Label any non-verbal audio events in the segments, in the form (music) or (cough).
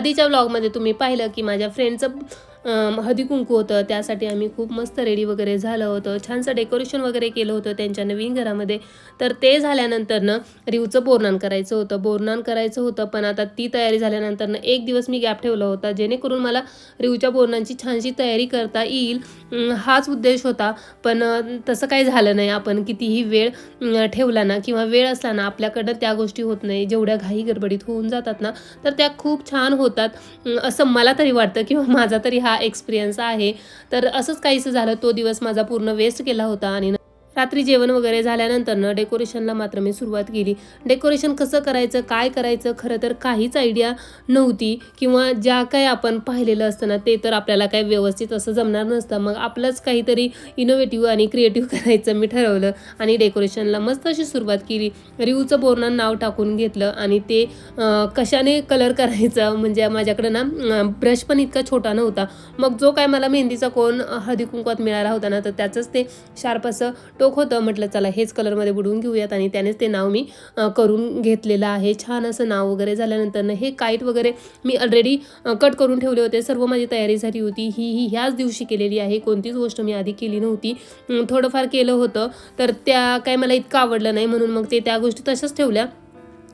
आधीच्या व्लॉगमध्ये तुम्ही पाहिलं की माझ्या फ्रेंडचं हळदी कुंकू होतं त्यासाठी आम्ही खूप मस्त रेडी वगैरे झालं होतं छानसं डेकोरेशन वगैरे केलं होतं त्यांच्या नवीन घरामध्ये. तर ते झाल्यानंतरनं रिवचं बोरनान करायचं होतं. बोरनान करायचं होतं पण आता ती तयारी झाल्यानंतरनं एक दिवस मी गॅप ठेवला होता जेणेकरून मला रिवच्या बोरणांची छानशी तयारी करता येईल. हाच उद्देश होता पण तसं काही झालं नाही. आपण कितीही वेळ ठेवला ना किंवा वेळ असला ना आपल्याकडं त्या गोष्टी होत नाही. जेवढ्या घाई गडबडीत होऊन जातात ना तर त्या खूप छान होतात. असं मला तरी वाटतं किंवा माझा तरी हा एक्सपिरियन्स आहे. तर असंच काहीसं झालं तो दिवस माझा पूर्ण वेस्ट केला होता आणि रात्री जेवण वगैरे झाल्यानंतरनं डेकोरेशनला मात्र मी सुरुवात केली. डेकोरेशन कसं करायचं काय करायचं खरं तर काहीच आयडिया नव्हती. किंवा ज्या काही आपण पाहिलेलं असतं ना ते तर आपल्याला काही व्यवस्थित असं जमणार नसतं. मग आपलंच काहीतरी इनोव्हेटिव्ह आणि क्रिएटिव्ह (laughs) करायचं मी ठरवलं. आणि डेकोरेशनला मस्त अशी सुरुवात केली. रिवचं बोरणान नाव टाकून घेतलं आणि ते कशाने कलर करायचं म्हणजे माझ्याकडं ना ब्रश पण इतका छोटा नव्हता. मग जो काय मला मेहंदीचा कोण हळदी कुंकवात मिळाला होता ना तर त्याचंच ते शार्प असं टोक होतं. म्हटलं चला हेच कलरमध्ये बुडवून घेऊयात. आणि त्यानेच ते नाव मी करून घेतलेलं आहे. छान असं नाव वगैरे झाल्यानंतर हे काईट वगैरे मी ऑलरेडी कट करून ठेवले होते. सर्व माझी तयारी झाली होती. ही ही ह्याच दिवशी केलेली आहे. कोणतीच गोष्ट मी आधी केली नव्हती. थोडंफार केलं होतं. तर त्या काय मला इतकं आवडलं नाही. म्हणून मग ते त्या गोष्टी तशाच ठेवल्या.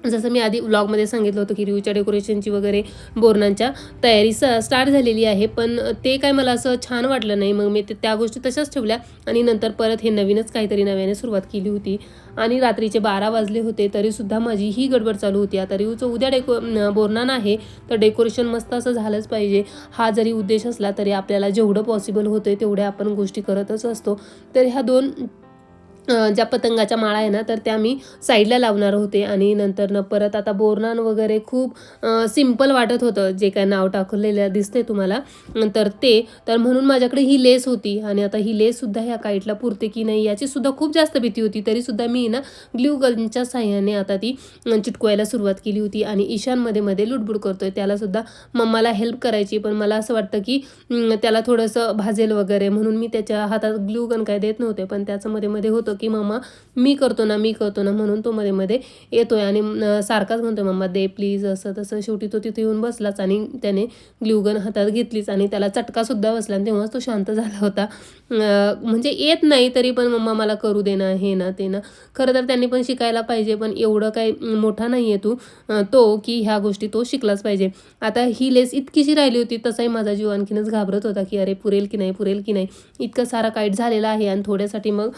जसं मी आधी व्लॉगमध्ये सांगितलं होतं की रिव्हच्या डेकोरेशनची वगैरे बोरणांच्या तयारी स स्टार्ट झालेली आहे पण ते काय मला असं छान वाटलं नाही. मग मी ते त्या गोष्टी तशाच ठेवल्या आणि नंतर परत हे नवीनच काहीतरी नव्याने सुरुवात केली होती. आणि रात्रीचे बारा वाजले होते तरीसुद्धा माझी ही गडबड चालू होती. आता रिव्हचं उद्या डेको न- आहे तर डेकोरेशन मस्त असं झालंच पाहिजे. हा जरी उद्देश असला तरी आपल्याला जेवढं पॉसिबल होतं तेवढ्या आपण गोष्टी करतच असतो. तर ह्या दोन ज्या पतंगाच्या माळा आहे ना तर त्या मी साईडला लावणार होते. आणि नंतर न परत आता बोरनान वगैरे खूप सिंपल वाटत होतं. जे काय नाव टाकलेलं दिसते तुम्हाला. तर ते तर म्हणून माझ्याकडे ही लेस होती. आणि आता ही लेससुद्धा ह्या काईटला पुरते की नाही याचीसुद्धा खूप जास्त भीती होती. तरीसुद्धा मी ना ग्ल्यू गनच्या साह्याने आता ती चिटकवायला सुरुवात केली होती. आणि ईशानमध्ये मध्ये लुडबुड करतोय. त्यालासुद्धा मम्माला हेल्प करायची. पण मला असं वाटतं की त्याला थोडंसं भाजेल वगैरे. म्हणून मी त्याच्या हातात ग्लू गन काय देत नव्हते. पण त्याचं मध्ये मध्ये होतं की मम्मा मी करतो ना मी करतो ना म्हणून तो मध्ये मध्ये येतोय आणि सारखाच म्हणतोय मम्मा दे प्लीज असं तसं. शेवटी तो तिथे येऊन बसलाच आणि त्याने ग्ल्यूगन हातात घेतलीच आणि त्याला चटकासुद्धा बसला आणि तेव्हाच तो शांत झाला होता. म्हणजे येत नाही तरी पण मम्मा मला करू दे ना हे ना ते ना. खरं तर त्यांनी पण शिकायला पाहिजे पण एवढं काही मोठा नाही आहे तू तो की ह्या गोष्टी तो शिकलाच पाहिजे. आता ही लेस इतकीशी राहिली होती तसाही माझा जीव आणखीनच घाबरत होता की अरे पुरेल की नाही पुरेल की नाही? इतकं सारा काईट झालेला आहे आणि थोड्यासाठी मग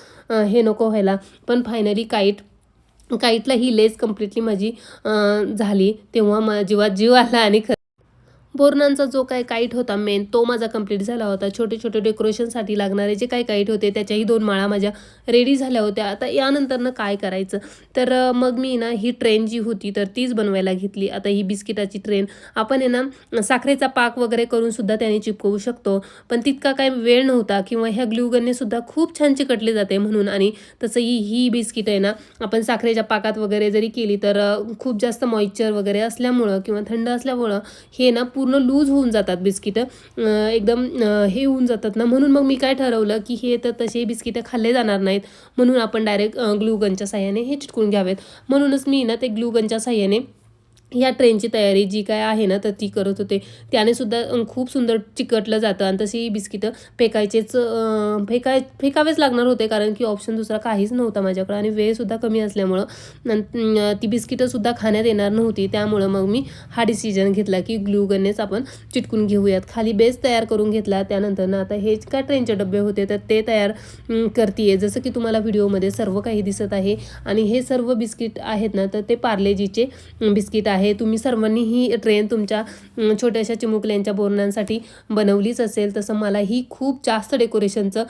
हे हे नको व्हायला. पण फायनली काईट काईटला ही लेस कम्प्लिटली माझी झाली. तेव्हा मा जीवात जीव आला आणि खरं बोरणांचा जो काय काईट होता मेन तो माझा कंप्लीट झाला होता. छोटे छोटे डेकोरेशनसाठी लागणारे जे काही काईट होते त्याच्याही दोन माळा माझ्या रेडी झाल्या होत्या. आता यानंतरनं काय करायचं? तर मग मी ना ही ट्रेन जी होती तर तीच बनवायला घेतली. आता ही बिस्किटाची ट्रेन आपण आहे ना साखरेचा पाक वगैरे करून सुद्धा त्याने चिपकवू शकतो. पण तितका काय वेळ नव्हता किंवा ह्या ग्लूगननेसुद्धा खूप छान चिकटले जाते म्हणून. आणि तसंही ही बिस्किट आहे ना आपण साखरेच्या पाकात वगैरे जरी केली तर खूप जास्त मॉइश्चर वगैरे असल्यामुळं किंवा थंड असल्यामुळं हे ना पूर्ण लूज होऊन जातात बिस्किटं. एकदम हे होऊन जातात ना. म्हणून मग मी काय ठरवलं की हे तर तसे बिस्किटं खाल्ले जाणार नाहीत. म्हणून आपण डायरेक्ट ग्लूगनच्या साह्याने हे चिटकून घ्यावेत. म्हणूनच मी ना ते ग्लूगनच्या साह्याने ह्या ट्रेनची तयारी जी काय आहे ना तर ती करत होते. त्याने सुद्धा खूप सुंदर चिकटलं जातं आणि तशी ही बिस्किटं फेकायचेच फेकाय फेकावेच लागणार होते कारण की ऑप्शन दुसरा काहीच नव्हता माझ्याकडे आणि वेळसुद्धा कमी असल्यामुळं ती बिस्किटंसुद्धा खाण्यात येणार नव्हती. त्यामुळं मग मी हा डिसिजन घेतला की ग्लूगननेच आपण चिटकून घेऊयात. खाली बेस तयार करून घेतला त्यानंतर ना आता हे काय ट्रेनचे डबे होते तर ते तयार करते जसं की तुम्हाला व्हिडिओमध्ये सर्व काही दिसत आहे आणि हे सर्व बिस्किट आहेत ना तर ते पार्लेजीचे बिस्किट आहे आहे. तुम्ही सर्वांनी ही ट्रेन तुमच्या छोट्याशा चिमुकल्यांच्या बोरणांसाठी बनवलीच असेल. तसं मला ही खूप जास्त डेकोरेशनचं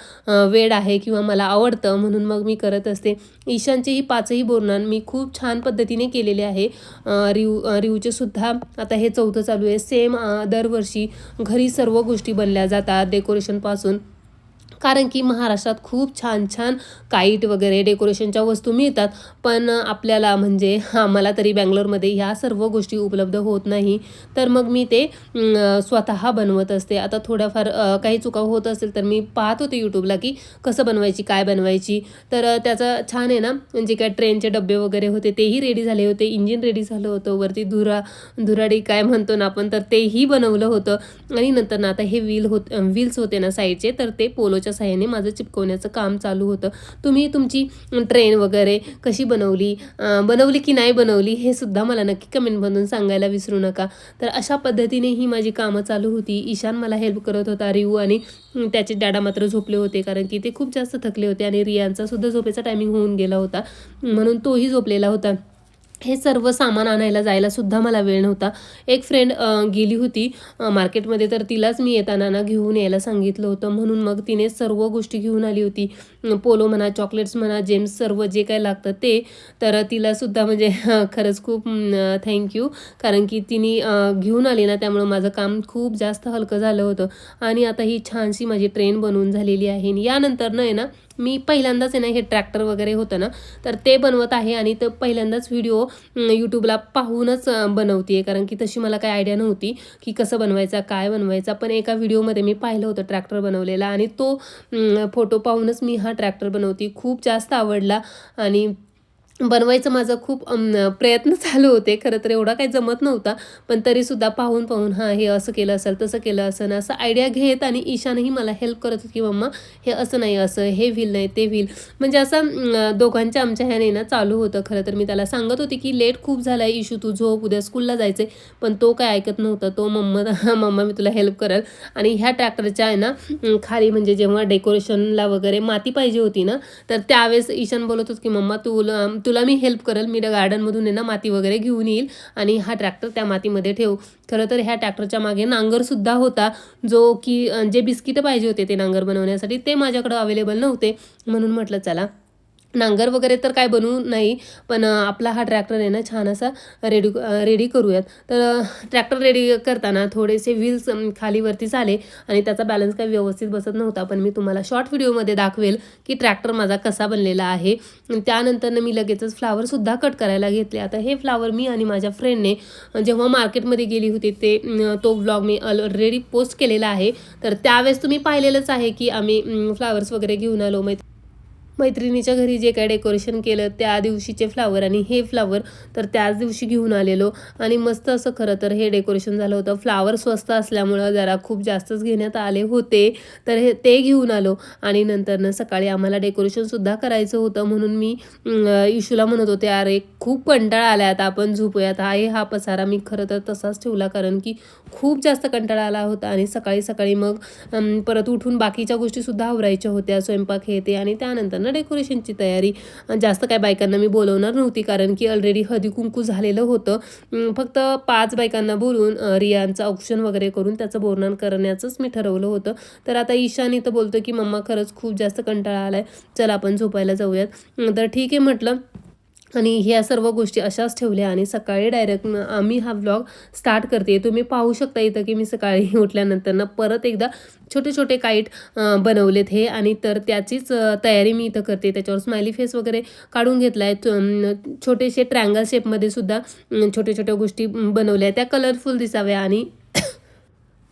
वेळ आहे किंवा मला आवडतं म्हणून मग मी करत असते. ईशानचे ही पाचही बोरणां मी खूप छान पद्धतीने केलेले आहे. अं, रिव रिवचे सुद्धा आता हे चौथं चालू आहे. सेम दरवर्षी घरी सर्व गोष्टी बनल्या जातात डेकोरेशनपासून कारण की महाराष्ट्रात खूप छान छान काईट वगैरे डेकोरेशनच्या वस्तू मिळतात. पण आपल्याला म्हणजे आम्हाला तरी बँगलोरमध्ये ह्या सर्व गोष्टी उपलब्ध होत नाही. तर मग मी ते स्वतः बनवत असते. आता थोड्याफार काही चुका होत असेल तर मी पाहत होते यूट्यूबला की कसं बनवायची काय बनवायची. तर त्याचं छान आहे ना म्हणजे काय ट्रेनचे डबे वगैरे होते तेही रेडी झाले होते. इंजिन रेडी झालं होतं. वरती धुरा धुराडी काय म्हणतो ना आपण तर तेही बनवलं होतं. आणि नंतर ना आता हे व्हील होत व्हील्स होते ना साईडचे तर ते पोलोच्या सहाय्याने माझं चिपकवण्याचं काम चालू होतं. तुम्ही तुमची ट्रेन वगैरे कशी बनवली बनवली की नाही बनवली हे सुद्धा मला नक्की कमेंटमधून सांगायला विसरू नका. तर अशा पद्धतीने ही माझी कामं चालू होती. ईशान मला हेल्प करत होता रिऊ आणि त्याचे डॅडा मात्र झोपले होते कारण की ते खूप जास्त थकले होते आणि रियांचा सुद्धा झोपेचा टायमिंग होऊन गेला होता. म्हणून तोही झोपलेला होता. हे सर्व सामान आणायला जायला सुद्धा मला वेळ नव्हता. एक फ्रेंड गेली होती मार्केटमध्ये तर तिलाच मी येताना ना घेऊन यायला सांगितलं होतं. म्हणून मग तिने सर्व गोष्टी घेऊन आली होती. पोलो म्हणा चॉकलेट्स म्हणा जेम्स सर्व जे काय लागतं ते. तर तिलासुद्धा म्हणजे खरंच खूप थँक्यू कारण की तिने घेऊन आली ना त्यामुळं माझं काम खूप जास्त हलकं झालं होतं. आणि आता ही छानशी माझी ट्रेन बनवून झालेली आहे. आणि यानंतर ना आहे ना मी पहिल्यांदाच आहे ना हे ट्रॅक्टर वगैरे होतं ना तर ते बनवत आहे. आणि तर पहिल्यांदाच व्हिडिओ यूट्यूबला पाहूनच बनवते आहे कारण की तशी मला काही आयडिया नव्हती की कसं बनवायचा काय बनवायचा. पण एका व्हिडिओमध्ये मी पाहिलं होतं ट्रॅक्टर बनवलेला. आणि तो फोटो पाहूनच मी हा ट्रॅक्टर बनवते. खूप जास्त आवडला. आणि बनवायचं माझं खूप प्रयत्न चालू होते. खरं तर एवढा काही जमत नव्हता. पण तरीसुद्धा पाहून पाहून हां हे असं केलं असेल तसं केलं असं असं आयडिया घेत आणि ईशानही मला हेल्प करत होती की मम्मा हे असं नाही असं हे व्हील नाही ते व्हील. म्हणजे असं दोघांच्या आमच्या ह्याने ना चालू होतं. खरं तर मी त्याला सांगत होती की लेट खूप झाला आहे इशू तू झोप उद्या स्कूलला जायचं पण तो काय ऐकत नव्हता. तो मम्मा (laughs) मम्मा मी तुला हेल्प करेल. आणि ह्या ट्रॅक्टरच्या आहे ना खाली म्हणजे जेव्हा डेकोरेशनला वगैरे माती पाहिजे होती ना तर त्यावेळेस ईशान बोलत होत की मम्मा तुला तुला मी हेल्प करेल. मी गार्डनमधून आहे ना माती वगैरे घेऊन येईल आणि हा ट्रॅक्टर त्या मातीमध्ये ठेव. खरं तर ह्या ट्रॅक्टरच्या मागे नांगरसुद्धा होता. जो की जे बिस्किटं पाहिजे होते ते नांगर बनवण्यासाठी ते माझ्याकडं अवेलेबल नव्हते. म्हणून म्हटलं चला नांगर वगैरे तर काय बनवू नाही पण आपला हा ट्रॅक्टर आहे ना छान असा रेडी रेडी करूयात. तर ट्रॅक्टर रेडी करताना थोडेसे व्हील्स खालीवरती झाले आणि त्याचा बॅलन्स काही व्यवस्थित बसत नव्हता पण मी तुम्हाला शॉर्ट व्हिडिओमध्ये दाखवेल की ट्रॅक्टर माझा कसा बनलेला आहे. त्यानंतर त्यानंतरनं मी लगेचच फ्लावरसुद्धा कट करायला घेतले. आता हे फ्लावर मी आणि माझ्या फ्रेंडने जेव्हा मार्केटमध्ये गेली होती ते तो व्लॉग मी ऑलरेडी पोस्ट केलेला आहे. तर त्यावेळेस तुम्ही पाहिलेलंच आहे की आम्ही फ्लावर्स वगैरे घेऊन आलो. मग मैत्रिणीच्या घरी जे काय डेकोरेशन केलं त्या दिवशीचे फ्लावर आणि हे फ्लावर तर त्याच दिवशी घेऊन आलेलो. आणि मस्त असं खरं तर हे डेकोरेशन झालं होतं. फ्लावर स्वस्त असल्यामुळं जरा खूप जास्तच घेण्यात आले होते. तर हे ते घेऊन आलो. आणि नंतरनं सकाळी आम्हाला डेकोरेशनसुद्धा करायचं होतं म्हणून मी इशूला म्हणत होते अरे खूप कंटाळा आला आता आपण झोपूयात. आहे हा पसारा मी खरं तर तसाच ठेवला कारण की खूप जास्त कंटाळा आला होता. आणि सकाळी सकाळी मग परत उठून बाकीच्या गोष्टीसुद्धा आवरायच्या होत्या. स्वयंपाक हे ते आणि त्यानंतर ना डेकोरेशनची तयारी. जास्त काय बायकांना मी बोलवणार नव्हती कारण की ऑलरेडी हळदी कुंकू झालेलं होतं. फक्त पाच बायकांना बोलून रियांचं औक्षण वगैरे करून त्याचं बोर्णन करण्याचंच मी ठरवलं होतं. तर आता ईशान इथं बोलतो की मम्मा खरंच खूप जास्त कंटाळा आलाय. चल आपण झोपायला जाऊयात. तर ठीक आहे म्हटलं. आणि ह्या सर्व गोष्टी अशाच ठेवल्या आणि सकाळी डायरेक्ट आम्ही हा व्लॉग स्टार्ट करते. तुम्ही पाहू शकता इथं की मी सकाळी (laughs) उठल्यानंतर ना परत एकदा छोटे छोटे काईट बनवलेत हे. आणि तर त्याचीच तयारी मी इथं करते. त्याच्यावर स्माइली फेस वगैरे काढून घेतला आहे छोटेसे ट्रँगल शेपमध्ये सुद्धा छोट्या छोट्या गोष्टी बनवल्या. त्या कलरफुल दिसाव्या आणि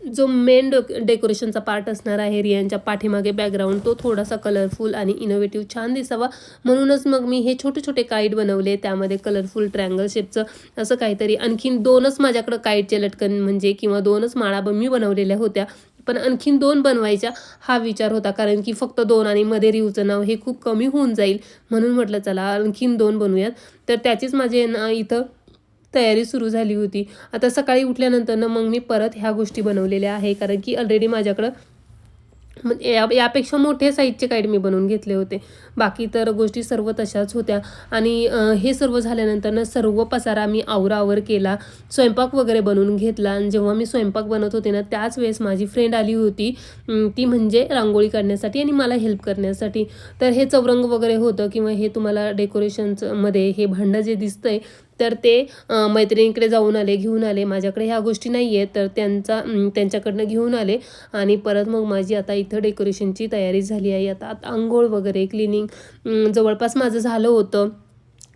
जो मेन डो डेकोरेशनचा पार्ट असणार आहे रियांच्या पाठीमागे बॅकग्राऊंड तो थोडासा कलरफुल आणि इनोव्हेटिव्ह छान दिसावा. म्हणूनच मग मी हे छोटे छोटे काईट बनवले त्यामध्ये कलरफुल ट्रँगल शेपचं असं काहीतरी. आणखीन दोनच माझ्याकडं काईटचे लटकन म्हणजे किंवा दोनच माळा मी बनवलेल्या होत्या. पण आणखीन दोन बनवायच्या हा विचार होता कारण की फक्त दोन आणि मध्ये रिवचं नाव हे खूप कमी होऊन जाईल. म्हणून म्हटलं चला आणखीन दोन बनवूयात. तर त्याचीच माझे ना इथं तयारी सुरू झाली होती. आता सकाळी उठल्यानंतर मग मी परत ह्या गोष्टी बनवलेल्या आहे. कारण की ऑलरेडी माझ्याकडं मग या यापेक्षा मोठे साईजचे काईड मी बनवून घेतले होते. बाकी तर गोष्टी सर्व तशाच होत्या. आणि हे सर्व झाल्यानंतर ना सर्व पसारा मी आवरावर केला. स्वयंपाक वगैरे बनवून घेतला. आणि जेव्हा मी स्वयंपाक बनवत होते ना त्याच वेळेस माझी फ्रेंड आली होती. ती म्हणजे रांगोळी काढण्यासाठी आणि मला हेल्प करण्यासाठी. तर हे चौरंग वगैरे होतं किंवा हे तुम्हाला डेकोरेशनचं मध्ये हे भांडं जे दिसतंय तर ते मैत्रिणीकडे जाऊन आले घेऊन आले. माझ्याकडे ह्या गोष्टी नाही आहेत तर त्यांचा त्यांच्याकडनं घेऊन आले. आणि परत मग माझी आता इथं डेकोरेशनची तयारी झाली आहे. आता आता आंघोळ वगैरे क्लिनिंग जवळपास माझं झालं होतं.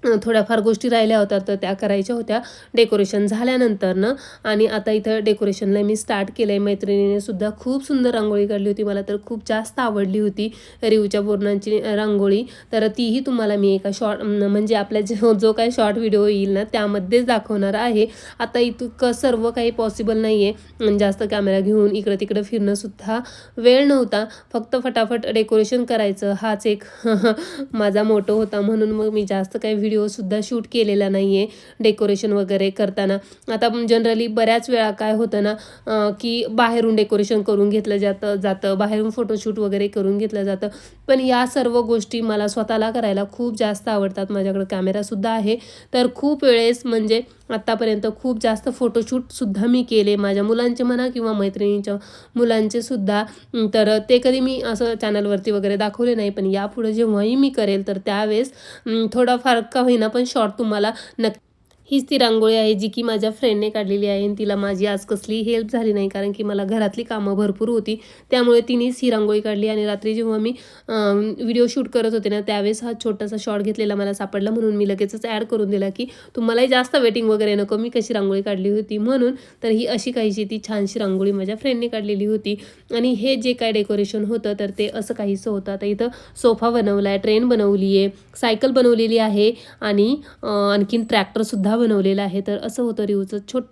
थोड्याफार गोष्टी राहिल्या होत्या तर त्या करायच्या होत्या. डेकोरेशन झाल्यानंतर ना आणि आता इथं डेकोरेशनला मी स्टार्ट केलं आहे मैत्रिणीने सुद्धा खूप सुंदर रांगोळी काढली होती. मला तर खूप जास्त आवडली होती रिवच्या बोरणांची रांगोळी. तर तीही तुम्हाला मी एका शॉर्ट म्हणजे आपल्या जो जो काही शॉर्ट व्हिडिओ येईल ना त्यामध्येच दाखवणार आहे. आता इतकं सर्व काही पॉसिबल नाही आहे जास्त कॅमेरा घेऊन इकडं तिकडं फिरणंसुद्धा वेळ नव्हता. फक्त फटाफट डेकोरेशन करायचं हाच एक (laughs) माझा मोटो होता. म्हणून मग मी जास्त काही व्हिडिओसुद्धा शूट केलेला नाही आहे डेकोरेशन वगैरे करताना. आता जनरली बऱ्याच वेळा काय होतं ना की बाहेरून डेकोरेशन करून घेतलं जातं जातं बाहेरून फोटोशूट वगैरे करून घेतलं जातं. पण या सर्व गोष्टी मला स्वतःला करायला खूप जास्त आवडतात. माझ्याकडे कॅमेरासुद्धा आहे. तर खूप वेळेस म्हणजे आत्तापर्यंत खूप जास्त फोटोशूटसुद्धा मी केले. माझ्या मुलांचे म्हणा किंवा मैत्रिणींच्या मुलांचे सुद्धा. तर ते कधी मी असं चॅनलवरती वगैरे दाखवले नाही पण यापुढे जेव्हाही मी करेल तर त्यावेळेस थोडाफार का होईना पण शॉर्ट तुम्हाला नक्की हीच ती रांगोळी आहे जी की माझ्या फ्रेंडने काढलेली आहे आणि तिला माझी आज कसली हेल्प झाली नाही कारण की मला घरातली कामं भरपूर होती. त्यामुळे तिनेच ही रांगोळी काढली आणि रात्री जेव्हा मी व्हिडिओ शूट करत होते ना त्यावेळेस हा छोटासा शॉर्ट घेतलेला मला सापडला म्हणून मी लगेचच ॲड करून दिला की तुम्हालाही जास्त वेटिंग वगैरे नको मी कशी रांगोळी काढली होती म्हणून. तर ही अशी काहीशी ती छानशी रांगोळी माझ्या फ्रेंडने काढलेली होती. आणि हे जे काय डेकोरेशन होतं तर ते असं काहीसं होतं. आता इथं सोफा बनवला आहे ट्रेन बनवली आहे सायकल बनवलेली आहे आणि आणखीन ट्रॅक्टरसुद्धा बनवलेला आहे. तर असं होतं रिवचं छोटं